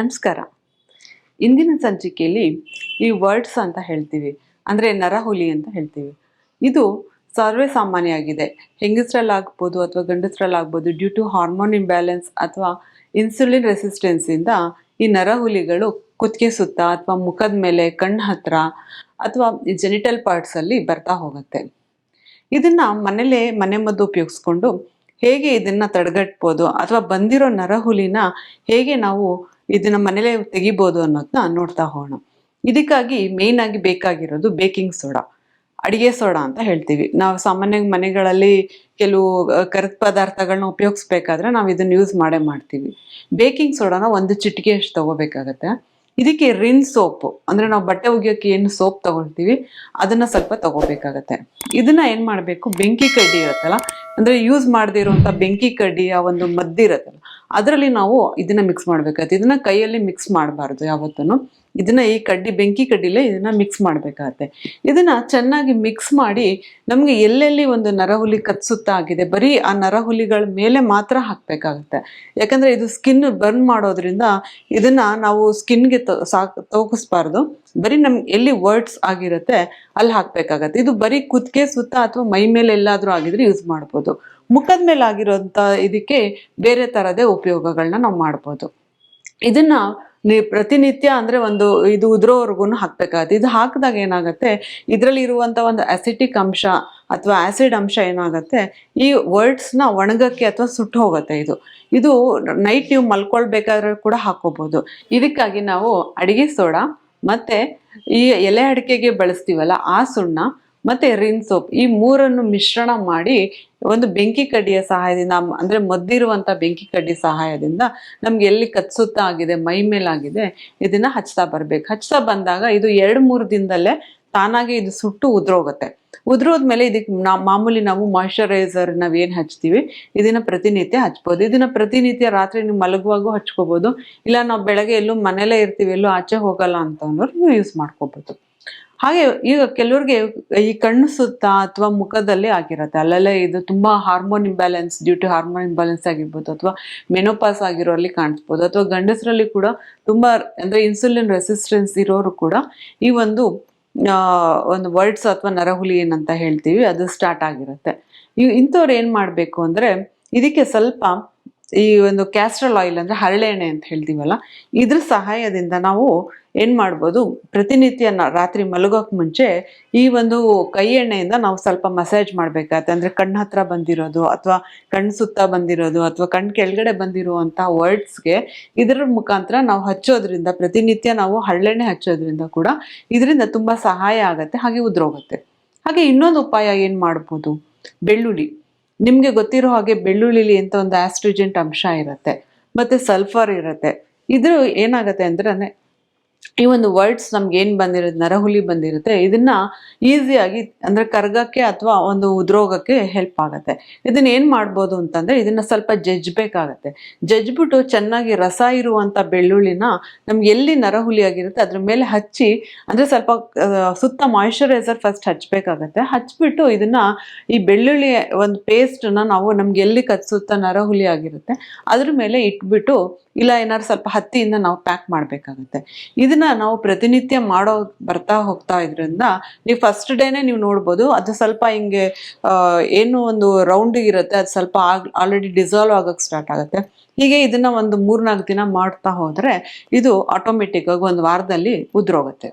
ನಮಸ್ಕಾರ. ಇಂದಿನ ಸಂಚಿಕೆಯಲ್ಲಿ ಈ ವರ್ಡ್ಸ್ ಅಂತ ಹೇಳ್ತೀವಿ. ಅಂದರೆ ನರಹುಲಿ ಅಂತ ಹೇಳ್ತೀವಿ. ಇದು ಸರ್ವೇ ಸಾಮಾನ್ಯ ಆಗಿದೆ ಹೆಂಗಸರಲ್ಲಾಗ್ಬೋದು ಅಥವಾ ಗಂಡಸರಲ್ಲಾಗ್ಬೋದು ಡ್ಯೂ ಟು ಹಾರ್ಮೋನ್ ಇಂಬ್ಯಾಲೆನ್ಸ್ ಅಥವಾ ಇನ್ಸುಲಿನ್ ರೆಸಿಸ್ಟೆನ್ಸಿಂದ ಈ ನರಹುಲಿಗಳು ಕುತ್ತಿಗೆ ಸುತ್ತ ಅಥವಾ ಮುಖದ ಮೇಲೆ, ಕಣ್ಣು ಹತ್ರ ಅಥವಾ ಜೆನಿಟಲ್ ಪಾರ್ಟ್ಸಲ್ಲಿ ಬರ್ತಾ ಹೋಗುತ್ತೆ. ಇದನ್ನ ಮನೇಲೇ ಮನೆ ಮದ್ದು ಉಪಯೋಗಿಸ್ಕೊಂಡು ಹೇಗೆ ಇದನ್ನ ತಡೆಗಟ್ಬೋದು ಅಥವಾ ಬಂದಿರೋ ನರಹುಲಿನ ಹೇಗೆ ನಾವು ಇದನ್ನ ಮನೇಲೆ ತೆಗಿಬೋದು ಅನ್ನೋದನ್ನ ನೋಡ್ತಾ ಹೋಗೋಣ. ಇದಕ್ಕಾಗಿ ಮೇನ್ ಆಗಿ ಬೇಕಾಗಿರೋದು ಬೇಕಿಂಗ್ ಸೋಡಾ ಅಡಿಗೆ ಸೋಡಾ ಅಂತ ಹೇಳ್ತೀವಿ. ನಾವು ಸಾಮಾನ್ಯವಾಗಿ ಮನೆಗಳಲ್ಲಿ ಕೆಲವು ಕರೆದ ಪದಾರ್ಥಗಳನ್ನ ಉಪಯೋಗಿಸ್ಬೇಕಾದ್ರೆ ನಾವು ಇದನ್ನ ಯೂಸ್ ಮಾಡೇ ಮಾಡ್ತೀವಿ. ಬೇಕಿಂಗ್ ಸೋಡಾನ ಒಂದು ಚಿಟಿಕೆ ಅಷ್ಟು ತಗೋಬೇಕಾಗತ್ತೆ. ಇದಕ್ಕೆ ರಿನ್ ಸೋಪ್ ಅಂದ್ರೆ ನಾವು ಬಟ್ಟೆ ಒಗೆಯೋಕೆ ಏನು ಸೋಪ್ ತಗೊಳ್ತೀವಿ, ಅದನ್ನ ಸ್ವಲ್ಪ ತಗೋಬೇಕಾಗತ್ತೆ. ಇದನ್ನ ಏನ್ ಮಾಡ್ಬೇಕು, ಬೆಂಕಿ ಕಡ್ಡಿ ಇರುತ್ತಲ್ಲ, ಅಂದ್ರೆ ಯೂಸ್ ಮಾಡದೇ ಇರುವಂತ ಬೆಂಕಿ ಕಡ್ಡಿಯ ಒಂದು ಮದ್ದಿರತ್ತಲ್ಲ ಅದರಲ್ಲಿ ನಾವು ಇದನ್ನ ಮಿಕ್ಸ್ ಮಾಡ್ಬೇಕಾಗತ್ತೆ. ಇದನ್ನ ಕೈಯಲ್ಲಿ ಮಿಕ್ಸ್ ಮಾಡಬಾರ್ದು ಯಾವತ್ತೂ ಇದನ್ನ ಈ ಕಡ್ಡಿ, ಬೆಂಕಿ ಕಡ್ಡಿಲೇ ಇದನ್ನ ಮಿಕ್ಸ್ ಮಾಡ್ಬೇಕಾಗತ್ತೆ. ಇದನ್ನ ಚೆನ್ನಾಗಿ ಮಿಕ್ಸ್ ಮಾಡಿ ನಮ್ಗೆ ಎಲ್ಲೆಲ್ಲಿ ಒಂದು ನರಹುಲಿ ಕತ್ಸುತ್ತಾ ಆಗಿದೆ ಬರೀ ಆ ನರಹುಲಿಗಳ ಮೇಲೆ ಮಾತ್ರ ಹಾಕ್ಬೇಕಾಗತ್ತೆ. ಯಾಕಂದ್ರೆ ಇದು ಸ್ಕಿನ್ ಬರ್ನ್ ಮಾಡೋದ್ರಿಂದ ಇದನ್ನ ನಾವು ಸ್ಕಿನ್ಗೆ ಸಾಕ್ ತೋಗಿಸ್ಬಾರ್ದು ಬರೀ ನಮ್ಗೆ ಎಲ್ಲಿ ವರ್ಡ್ಸ್ ಆಗಿರುತ್ತೆ, ಅಲ್ಲಿ ಹಾಕ್ಬೇಕಾಗತ್ತೆ. ಇದು ಬರೀ ಕುತ್ತಿಗೆ ಸುತ್ತ ಅಥವಾ ಮೈ ಮೇಲೆ ಎಲ್ಲಾದ್ರೂ ಆಗಿದ್ರೆ ಯೂಸ್ ಮಾಡ್ಬೋದು. ಮುಖದ ಮೇಲೆ ಆಗಿರೋಂಥ ಇದಕ್ಕೆ ಬೇರೆ ಥರದೇ ಉಪಯೋಗಗಳನ್ನ ನಾವು ಮಾಡ್ಬೋದು. ಇದನ್ನ ನೀ ಪ್ರತಿನಿತ್ಯ ಅಂದ್ರೆ ಒಂದು ಇದು ಉದುರೋವರೆಗೂ ಹಾಕ್ಬೇಕಾಗತ್ತೆ. ಇದು ಹಾಕಿದಾಗ ಏನಾಗುತ್ತೆ, ಇದರಲ್ಲಿ ಇರುವಂಥ ಒಂದು ಅಸಿಟಿಕ್ ಅಂಶ ಅಥವಾ ಆ್ಯಸಿಡ್ ಅಂಶ ಏನಾಗುತ್ತೆ, ಈ ವರ್ಡ್ಸ್ನ ಒಣಗಕ್ಕೆ ಅಥವಾ ಸುಟ್ಟು ಹೋಗುತ್ತೆ ಇದು. ಇದು ನೈಟ್ ನೀವು ಮಲ್ಕೊಳ್ಬೇಕಾದ್ರೆ ಕೂಡ ಹಾಕೋಬಹುದು ಇದಕ್ಕಾಗಿ ನಾವು ಅಡಿಗೆ ಸೋಡಾ ಮತ್ತೆ ಈ ಎಲೆ ಅಡಿಕೆಗೆ ಬಳಸ್ತೀವಲ್ಲ, ಆ ಸುಣ್ಣ ಮತ್ತೆ ರಿನ್ ಸೋಪ್ ಈ ಮೂರನ್ನು ಮಿಶ್ರಣ ಮಾಡಿ ಒಂದು ಬೆಂಕಿ ಕಡ್ಡಿಯ ಸಹಾಯದಿಂದ, ಅಂದರೆ ಮದ್ದಿರುವಂತ ಬೆಂಕಿ ಕಡ್ಡಿ ಸಹಾಯದಿಂದ ನಮ್ಗೆ ಎಲ್ಲಿ ಕತ್ಸುತ್ತಾ ಆಗಿದೆ, ಮೈ ಮೇಲಾಗಿದೆ ಇದನ್ನ ಹಚ್ತಾ ಬರಬೇಕು. ಹಚ್ತಾ ಬಂದಾಗ ಇದು ಎರಡು ಮೂರು ದಿನದಲ್ಲೇ ತಾನಾಗಿ ಇದು ಸುಟ್ಟು ಉದ್ರೋಗುತ್ತೆ. ಉದ್ರೋದ್ಮೇಲೆ ಇದಕ್ಕೆ ನಾ ಮಾಮೂಲಿ ನಾವು ಮಾಯಶ್ಚರೈಸರ್ ನಾವ್ ಏನ್ ಹಚ್ತೀವಿ? ಇದನ್ನ ಪ್ರತಿನಿತ್ಯ ಹಚ್ಬೋದು. ಇದನ್ನ ಪ್ರತಿನಿತ್ಯ ರಾತ್ರಿ ನೀವು ಮಲಗುವಾಗೂ ಹಚ್ಕೋಬಹುದು ಇಲ್ಲ ನಾವು ಬೆಳಗ್ಗೆ ಎಲ್ಲೂ ಮನೇಲೇ ಇರ್ತೀವಿ, ಎಲ್ಲೂ ಆಚೆ ಹೋಗಲ್ಲ ಅಂತ ಅನ್ನೋರು ಯೂಸ್ ಮಾಡ್ಕೋಬಹುದು ಹಾಗೆ ಈಗ ಕೆಲವ್ರಿಗೆ ಈ ಕಣ್ಣು ಸುತ್ತ ಅಥವಾ ಮುಖದಲ್ಲಿ ಆಗಿರುತ್ತೆ. ಅಲ್ಲಲ್ಲೇ ಇದು ತುಂಬಾ hormone imbalance due to hormone imbalance ಆಗಿರ್ಬೋದು ಅಥವಾ ಮೆನೋಪಾಸ್ ಆಗಿರೋರಲ್ಲಿ ಕಾಣಿಸ್ಬೋದು. ಅಥವಾ ಗಂಡಸರಲ್ಲಿ ಕೂಡ ತುಂಬಾ ಅಂದ್ರೆ ಇನ್ಸುಲಿನ್ ರೆಸಿಸ್ಟೆನ್ಸ್ ಇರೋರು ಕೂಡ ಈ ಒಂದು ಒಂದು ವರ್ಡ್ಸ್ ಅಥವಾ ನರಹುಲಿ ಏನಂತ ಹೇಳ್ತೀವಿ, ಅದು ಸ್ಟಾರ್ಟ್ ಆಗಿರುತ್ತೆ. ಇಂಥವ್ರು ಏನ್ ಮಾಡ್ಬೇಕು ಅಂದ್ರೆ ಇದಕ್ಕೆ ಸ್ವಲ್ಪ ಈ ಒಂದು ಕ್ಯಾಸ್ಟ್ರಲ್ ಆಯಿಲ್ ಅಂದ್ರೆ ಹರಳೆಣ್ಣೆ ಅಂತ ಹೇಳ್ತೀವಲ್ಲ, ಇದ್ರ ಸಹಾಯದಿಂದ ನಾವು ಏನ್ ಮಾಡ್ಬೋದು ಪ್ರತಿನಿತ್ಯ ರಾತ್ರಿ ಮಲಗೋಕ್ ಮುಂಚೆ ಈ ಒಂದು ಕೈ ಎಣ್ಣೆಯಿಂದ ನಾವು ಸ್ವಲ್ಪ ಮಸಾಜ್ ಮಾಡ್ಬೇಕಾಗತ್ತೆ. ಅಂದ್ರೆ ಕಣ್ಣು ಹತ್ರ ಬಂದಿರೋದು ಅಥವಾ ಕಣ್ಣು ಸುತ್ತ ಬಂದಿರೋದು ಅಥವಾ ಕಣ್ಣು ಕೆಳಗಡೆ ವರ್ಡ್ಸ್ ವರ್ಡ್ಸ್ಗೆ ಇದರ ಮುಖಾಂತರ ನಾವು ಹಚ್ಚೋದ್ರಿಂದ, ಪ್ರತಿನಿತ್ಯ ನಾವು ಹರಳೆಣ್ಣೆ ಹಚ್ಚೋದ್ರಿಂದ ಕೂಡ ಇದರಿಂದ ತುಂಬಾ ಸಹಾಯ ಆಗುತ್ತೆ, ಹಾಗೆ ಉದ್ರೋಗುತ್ತೆ. ಹಾಗೆ ಇನ್ನೊಂದು ಉಪಾಯ ಏನ್ ಮಾಡ್ಬೋದು, ಬೆಳ್ಳುಳ್ಳಿ. ನಿಮ್ಗೆ ಗೊತ್ತಿರೋ ಹಾಗೆ ಬೆಳ್ಳುಳ್ಳಿಲಿ ಅಂತ ಒಂದು ಆಸ್ಟ್ರಿಜೆಂಟ್ ಅಂಶ ಇರುತ್ತೆ, ಮತ್ತೆ ಸಲ್ಫರ್ ಇರುತ್ತೆ. ಇದು ಏನಾಗುತ್ತೆ ಅಂದ್ರೆ ಈ ಒಂದು ವರ್ಡ್ಸ್ ನಮ್ಗೆ ಏನ್ ಬಂದಿರುತ್ತೆ ನರಹುಲಿ ಬಂದಿರುತ್ತೆ, ಇದನ್ನ ಈಸಿಯಾಗಿ ಅಂದ್ರೆ ಕರ್ಗಕ್ಕೆ ಅಥವಾ ಒಂದು ಉದ್ರೋಗಕ್ಕೆ ಹೆಲ್ಪ್ ಆಗತ್ತೆ. ಇದನ್ನ ಏನ್ ಮಾಡ್ಬೋದು ಅಂತಂದ್ರೆ, ಇದನ್ನ ಸ್ವಲ್ಪ ಜಜ್ಬೇಕಾಗತ್ತೆ. ಜಜ್ಬಿಟ್ಟು ಚೆನ್ನಾಗಿ ರಸ ಇರುವಂತ ಬೆಳ್ಳುಳ್ಳಿನ ನಮ್ಗೆ ಎಲ್ಲಿ ನರಹುಲಿ ಆಗಿರುತ್ತೆ, ಅದ್ರ ಮೇಲೆ ಹಚ್ಚಿ, ಅಂದ್ರೆ ಸ್ವಲ್ಪ ಸುತ್ತ ಮಾಯಿಶ್ಚರೈಸರ್ ಫಸ್ಟ್ ಹಚ್ಬೇಕಾಗತ್ತೆ. ಹಚ್ಬಿಟ್ಟು ಇದನ್ನ ಈ ಬೆಳ್ಳುಳ್ಳಿ ಒಂದು ಪೇಸ್ಟನ್ನ ನಾವು ನಮ್ಗೆ ಎಲ್ಲಿ ಕತ್ಸುತ್ತ ನರಹುಲಿ ಆಗಿರುತ್ತೆ, ಅದ್ರ ಮೇಲೆ ಇಟ್ಬಿಟ್ಟು, ಇಲ್ಲ ಏನಾದ್ರು ಸ್ವಲ್ಪ ಹತ್ತಿಯಿಂದ ನಾವು ಪ್ಯಾಕ್ ಮಾಡಬೇಕಾಗುತ್ತೆ. ಇದನ್ನ ನಾವು ಪ್ರತಿನಿತ್ಯ ಮಾಡೋ ಬರ್ತಾ ಹೋಗ್ತಾ ಇದ್ರಿಂದ ನೀವು ಫಸ್ಟ್ ಡೇನೆ ನೀವು ನೋಡ್ಬೋದು. ಅದು ಸ್ವಲ್ಪ ಹಿಂಗೆ ಏನು ಒಂದು ರೌಂಡ್ ಇರುತ್ತೆ, ಅದು ಸ್ವಲ್ಪ ಆಲ್ರೆಡಿ ಡಿಸಾಲ್ವ್ ಆಗಕ್ಕೆ ಸ್ಟಾರ್ಟ್ ಆಗುತ್ತೆ. ಹೀಗೆ ಇದನ್ನ ಒಂದು ಮೂರ್ನಾಲ್ಕು ದಿನ ಮಾಡ್ತಾ ಹೋದ್ರೆ ಇದು ಆಟೋಮೆಟಿಕ್ ಆಗಿ ಒಂದು ವಾರದಲ್ಲಿ ಉದ್ರೋಗುತ್ತೆ.